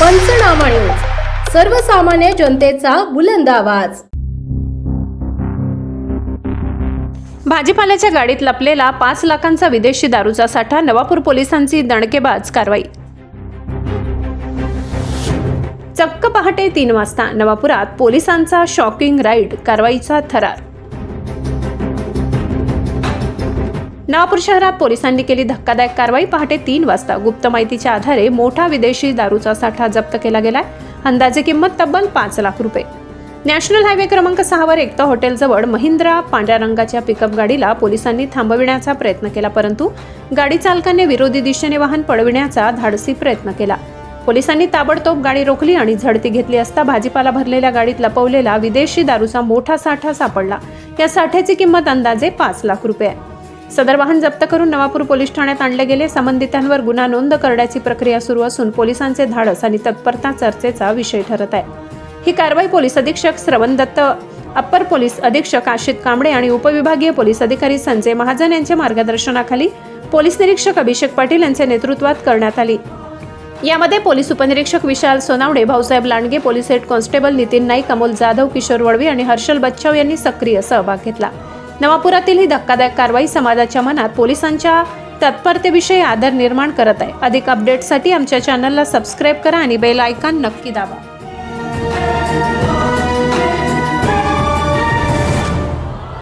पंचनामा न्यूज. सर्वसामान्य जनतेचा बुलंद आवाज. भाजीपाल्याच्या गाडीत लपलेला पाच लाखांचा विदेशी दारूचा साठा नवापूर पोलिसांची दणकेबाज कारवाई. चक्क पहाटे तीन वाजता नवापुरात पोलिसांचा शॉकिंग राईड कारवाईचा थरार. नवापूर शहरात पोलिसांनी केली धक्कादायक कारवाई. पहाटे तीन वाजता गुप्त माहितीच्या आधारे मोठा विदेशी दारूचा साठा जप्त केला गेलाय. अंदाजे किंमत तब्बल पाच लाख रुपये. नॅशनल हायवे क्रमांक सहावर एकता हॉटेलजवळ महिंद्रा पांढऱ्या रंगाच्या पिकअप गाडीला पोलिसांनी थांबविण्याचा प्रयत्न केला परंतु गाडी चालकाने विरोधी दिशेने वाहन पळविण्याचा धाडसी प्रयत्न केला. पोलिसांनी ताबडतोब गाडी रोखली आणि झडती घेतली असता भाजीपाला भरलेल्या गाडीत लपवलेला विदेशी दारूचा मोठा साठा सापडला. या साठ्याची किंमत अंदाजे पाच लाख रुपये आहे. सदर वाहन जप्त करून नवापूर पोलीस ठाण्यात आणले गेले. संबंधितांवर गुन्हा नोंद करण्याची प्रक्रिया सुरू असून पोलिसांचे धाडस आणि तत्परता चर्चेचा विषय ठरत आहे. ही कारवाई पोलीस अधीक्षक श्रवण दत्त अप्पर पोलीस अधीक्षक आशित कांबळे आणि उपविभागीय पोलीस अधिकारी संजय महाजन यांच्या मार्गदर्शनाखाली पोलीस निरीक्षक अभिषेक पाटील यांच्या नेतृत्वात करण्यात आली. यामध्ये पोलीस उपनिरीक्षक Vishal Sonawade Bhausaheb Landge police head constable Nitin Naik Amol Jadhav Kishor Valvi आणि हर्षल बच्चाव यांनी सक्रिय सहभाग घेतला. नवापुरातील ही धक्कादायक कारवाई समाजाच्या मनात पोलिसांच्या तत्परतेविषयी आदर निर्माण करत आहे. अधिक अपडेटसाठी आमच्या चॅनलला सबस्क्राईब करा आणि बेल आयकॉन नक्की दाबा.